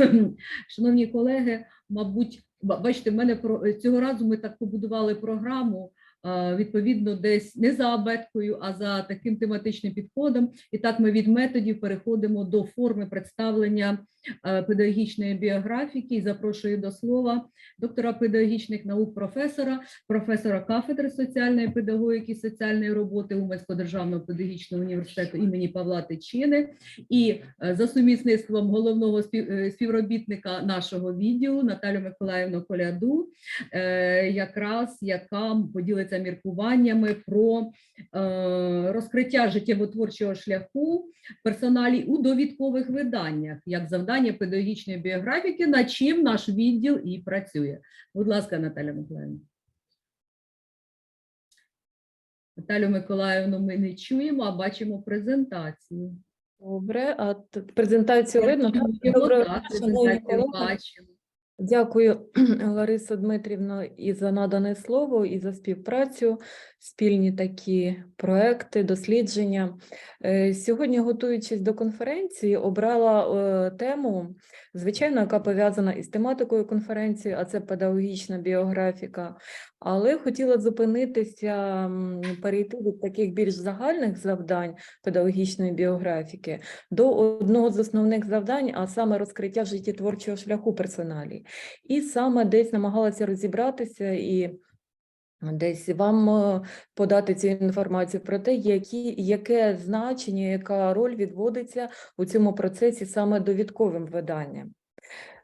Шановні колеги, мабуть, ба- бачите, в мене про цього разу ми так побудували програму. Відповідно, десь не за абеткою, а за таким тематичним підходом. І так ми від методів переходимо до форми представлення педагогічної біографіки. І запрошую до слова доктора педагогічних наук, професора, професора кафедри соціальної педагогіки, соціальної роботи Уманського державного педагогічного університету імені Павла Тичини і е, за сумісництвом головного е, співробітника нашого відділу Наталю Миколаївну Коляду, е, якраз яка поділиться міркуваннями про е, розкриття життєво-творчого шляху персоналій у довідкових виданнях як завдання педагогічної біографіки, над чим наш відділ і працює. Будь ласка, Наталя Миколаївна. Наталю Миколаївну ми не чуємо, а бачимо презентацію. Добре, а презентацію видно? Добре, так, презентацію бачимо. Дякую, Ларисо Дмитрівно, і за надане слово, і за співпрацю, спільні такі проекти, дослідження. Е, Сьогодні, готуючись до конференції, обрала е, тему, звичайно, яка пов'язана із тематикою конференції, а це педагогічна біографіка. Але хотіла зупинитися, перейти від таких більш загальних завдань педагогічної біографіки до одного з основних завдань, а саме розкриття життєтворчого шляху персоналій. І саме десь намагалася розібратися і десь вам е, подати цю інформацію про те, які, яке значення, яка роль відводиться у цьому процесі саме довідковим виданням.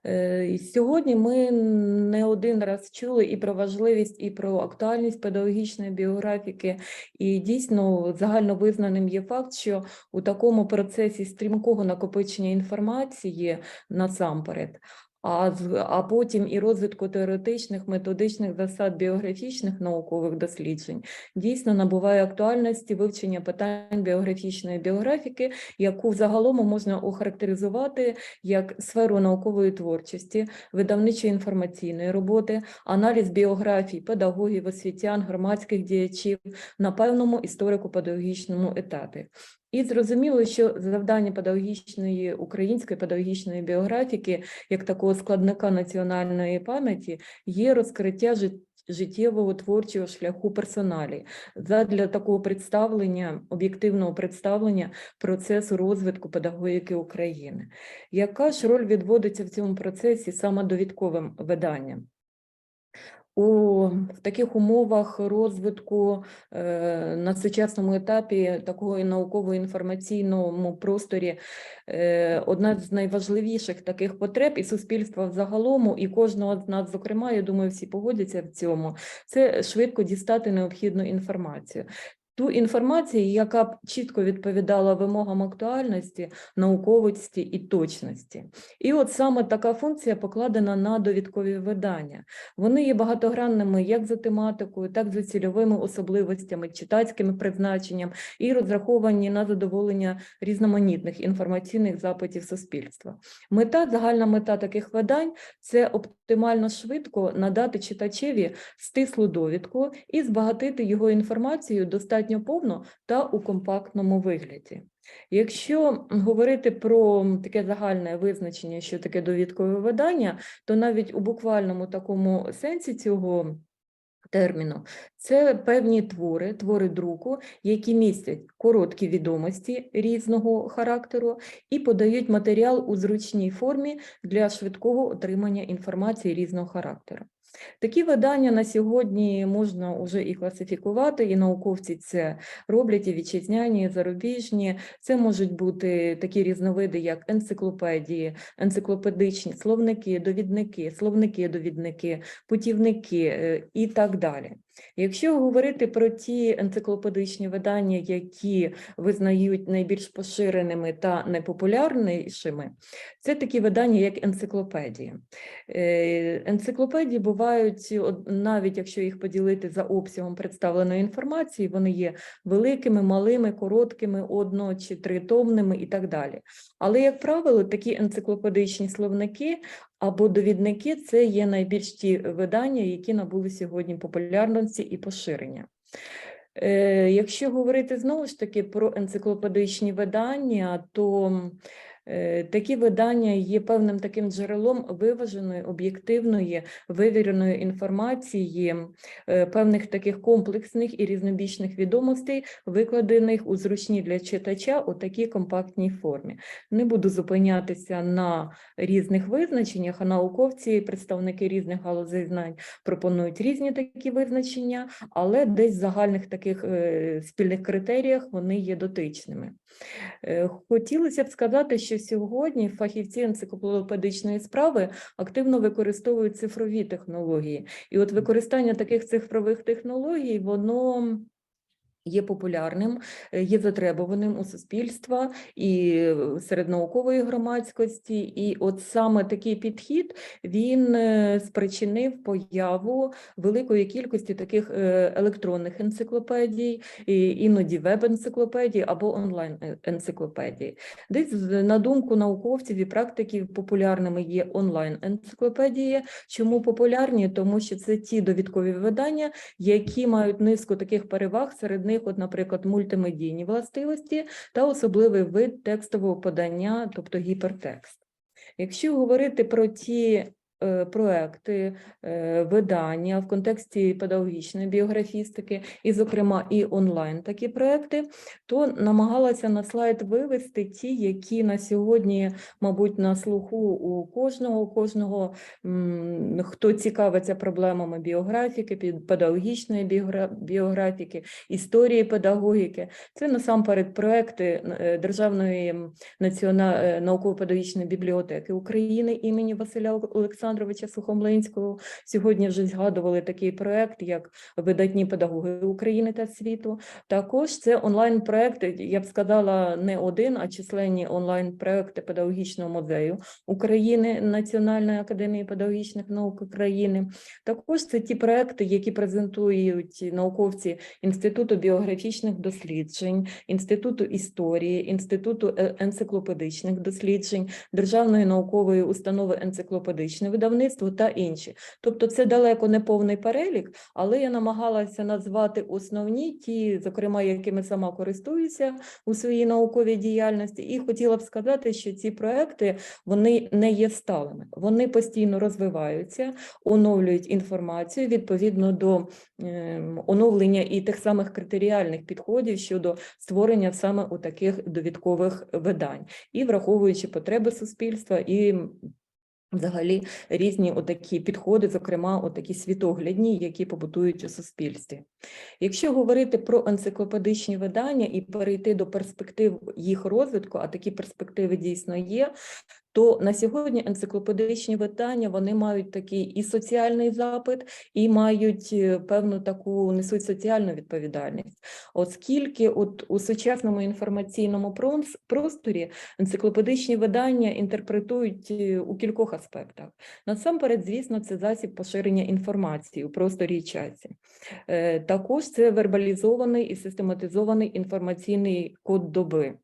Е, Сьогодні ми не один раз чули і про важливість, і про актуальність педагогічної біографіки. І дійсно загально визнаним є факт, що у такому процесі стрімкого накопичення інформації насамперед, а, а потім і розвитку теоретичних, методичних засад біографічних наукових досліджень дійсно набуває актуальності вивчення питань біографічної біографіки, яку загалом можна охарактеризувати як сферу наукової творчості, видавничої інформаційної роботи, аналіз біографій педагогів, освітян, громадських діячів на певному історико-педагогічному етапі. І зрозуміло, що завдання педагогічної української педагогічної біографіки, як такого складника національної пам'яті, є розкриття жит- життєвого творчого шляху персоналі задля такого представлення, об'єктивного представлення процесу розвитку педагогіки України. Яка ж роль відводиться в цьому процесі саме довідковим виданням? У в таких умовах розвитку е, на сучасному етапі такого науково-інформаційному просторі е, одна з найважливіших таких потреб і суспільства взагалому, і кожного з нас, зокрема, я думаю, всі погодяться в цьому, це швидко дістати необхідну інформацію. Ту інформацію, яка б чітко відповідала вимогам актуальності, науковості і точності. І от саме така функція покладена на довідкові видання. Вони є багатогранними як за тематикою, так і за цільовими особливостями, читацьким призначенням і розраховані на задоволення різноманітних інформаційних запитів суспільства. Мета, загальна мета таких видань це оптимально швидко надати читачеві стислу довідку і збагатити його інформацією достатньо повно та у компактному вигляді. Якщо говорити про таке загальне визначення, що таке довідкове видання, то навіть у буквальному такому сенсі цього терміну це певні твори, твори друку, які містять короткі відомості різного характеру і подають матеріал у зручній формі для швидкого отримання інформації різного характеру. Такі видання на сьогодні можна вже і класифікувати, і науковці це роблять, і вітчизняні, і зарубіжні. Це можуть бути такі різновиди, як енциклопедії, енциклопедичні словники, довідники, словники-довідники, путівники е, і так далі. Якщо говорити про ті енциклопедичні видання, які визнають найбільш поширеними та найпопулярнішими, це такі видання, як енциклопедії. Е, Енциклопедії бувають, навіть якщо їх поділити за обсягом представленої інформації, вони є великими, малими, короткими, одно- чи тритомними і так далі. Але, як правило, такі енциклопедичні словники або довідники це є найбільш ті видання, які набули сьогодні популярності і поширення. Е, Якщо говорити знову ж таки про енциклопедичні видання, то Такі видання є певним таким джерелом виваженої, об'єктивної, вивіреної інформації, е, певних таких комплексних і різнобічних відомостей, викладених у зручній для читача у такій компактній формі. Не буду зупинятися на різних визначеннях, а науковці, представники різних галузей знань пропонують різні такі визначення, але десь в загальних таких е, спільних критеріях вони є дотичними. Е, Хотілося б сказати, що сьогодні фахівці енциклопедичної справи активно використовують цифрові технології. І от використання таких цифрових технологій, воно є популярним, е, є затребуваним у суспільства і е, серед наукової громадськості. І от саме такий підхід він е, спричинив появу великої кількості таких електронних енциклопедій, іноді веб-енциклопедій або онлайн-енциклопедій. Десь на думку науковців і практиків популярними є онлайн-енциклопедії. Чому популярні? Тому що це ті довідкові видання, які мають низку таких переваг. Серед них, от, наприклад, мультимедійні властивості та особливий вид текстового подання, тобто гіпертекст. Якщо говорити про ті проекти, е, видання в контексті педагогічної біографістики, і, зокрема, і онлайн такі проекти, то намагалася на слайд вивести ті, які на сьогодні, мабуть, на слуху у кожного, кожного, хто цікавиться проблемами біографіки, педагогічної біографіки, історії педагогіки. Це насамперед проекти е, Державної м, націона... е, науково-педагогічної бібліотеки України імені Василя Олек- Олександровича Сухомлинського. Сьогодні вже згадували такий проект, як видатні педагоги України та світу. Також це онлайн-проекти, я б сказала, не один, а численні онлайн-проекти педагогічного музею України Національної академії педагогічних наук України. Також це ті проекти, які презентують науковці Інституту біографічних досліджень, Інституту історії, Інституту е- енциклопедичних досліджень, Державної наукової установи енциклопедичне видавництво та інші. Тобто це далеко не повний перелік, але я намагалася назвати основні, ті, зокрема, якими сама користуюся у своїй науковій діяльності, і хотіла б сказати, що ці проекти вони не є сталими, вони постійно розвиваються, оновлюють інформацію відповідно до ем, оновлення і тих самих критеріальних підходів щодо створення саме у таких довідкових видань, і враховуючи потреби суспільства і Взагалі різні отакі підходи, зокрема, отакі світоглядні, які побутують у суспільстві. Якщо говорити про енциклопедичні видання і перейти до перспектив їх розвитку, а такі перспективи дійсно є, то на сьогодні енциклопедичні видання вони мають такий і соціальний запит, і мають е, певну таку несуть соціальну відповідальність, оскільки от у сучасному інформаційному просторі енциклопедичні видання інтерпретують е, у кількох аспектах. Насамперед, звісно, це засіб поширення інформації у просторі і часі. Е, Також це вербалізований і систематизований інформаційний код доби.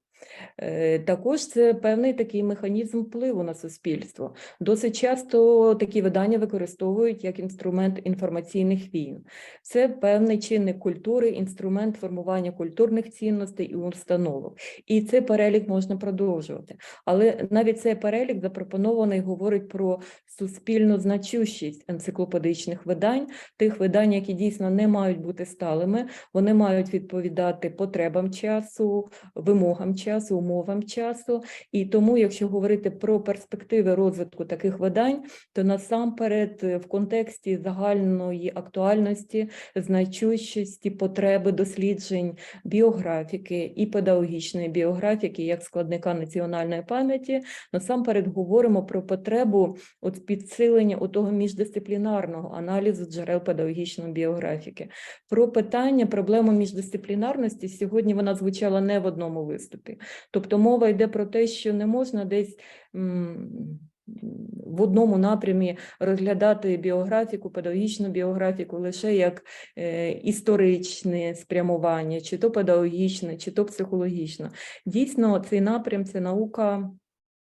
Е, Також це певний такий механізм впливу на суспільство. Досить часто такі видання використовують як інструмент інформаційних війн. Це певний чинник культури, інструмент формування культурних цінностей і установок. І цей перелік можна продовжувати. Але навіть цей перелік запропонований говорить про суспільну значущість енциклопедичних видань, тих видань, які дійсно не мають бути сталими, вони мають відповідати потребам часу, вимогам часу, умовам часу. І тому, якщо говорити про перспективи розвитку таких видань, то насамперед е, в контексті загальної актуальності, значущості, потреби досліджень біографіки і педагогічної біографіки як складника національної пам'яті, насамперед говоримо про потребу от підсилення того міждисциплінарного аналізу джерел педагогічної біографіки. Про питання, проблему міждисциплінарності сьогодні вона звучала не в одному виступі. Тобто мова йде про те, що не можна десь в одному напрямі розглядати біографіку, педагогічну біографіку лише як е, історичне спрямування, чи то педагогічне, чи то психологічне. Дійсно, цей напрям це наука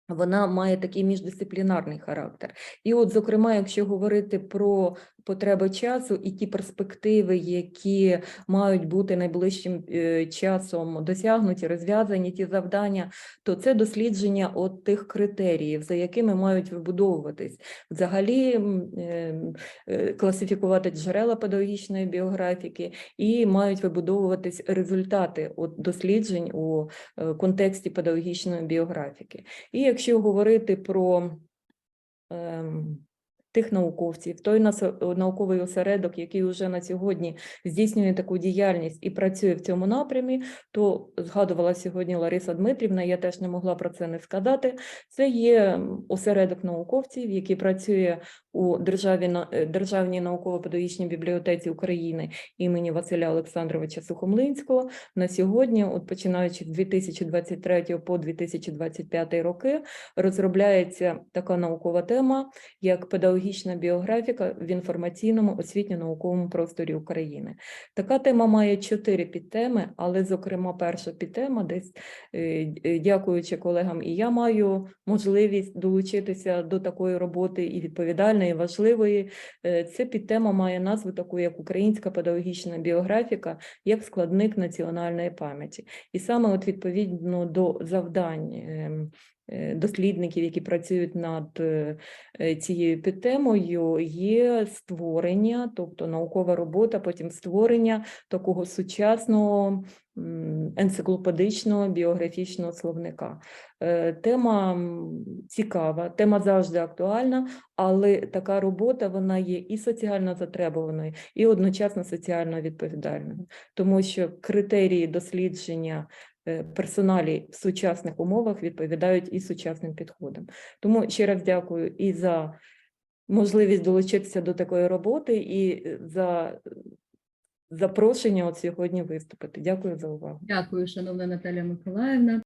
вона має такий міждисциплінарний характер. І от, зокрема, якщо говорити про потреби часу і ті перспективи, які мають бути найближчим е, часом досягнуті, розв'язані ті завдання, то це дослідження от тих критеріїв, за якими мають вибудовуватись. Взагалі е, е, класифікувати джерела педагогічної біографіки і мають вибудовуватись результати от досліджень у контексті педагогічної біографіки. І якщо говорити про ем, тих науковців, той насо- науковий осередок, який вже на сьогодні здійснює таку діяльність і працює в цьому напрямі, то згадувала сьогодні Лариса Дмитрівна, я теж не могла про це не сказати. Це є осередок науковців, який працює у державі, е, Державній науково-педагогічній бібліотеці України імені Василя Олександровича Сухомлинського. На сьогодні, от починаючи з 2023 по 2025 роки, розробляється така наукова тема, як педагогічна біографіка в інформаційному освітньо-науковому просторі України. Така тема має чотири підтеми, але, зокрема, перша підтема, десь е, е, дякуючи колегам, і я маю можливість долучитися до такої роботи і відповідальної, і важливої. Це підтема має назву таку, як Українська педагогічна біографіка, як складник національної пам'яті. І саме от відповідно до завдань ем, дослідників, які працюють над е, е, цією підтемою, є створення, тобто наукова робота, потім створення такого сучасного енциклопедичного біографічного словника. Е, Тема цікава, тема завжди актуальна, але така робота вона є і соціально затребуваною, і одночасно соціально відповідальною, тому що критерії дослідження е, персоналі в сучасних умовах відповідають і сучасним підходам. Тому ще раз дякую і за можливість долучитися до такої роботи, і е, за запрошення от сьогодні виступити. Дякую за увагу. Дякую, шановна Наталя Миколаївна.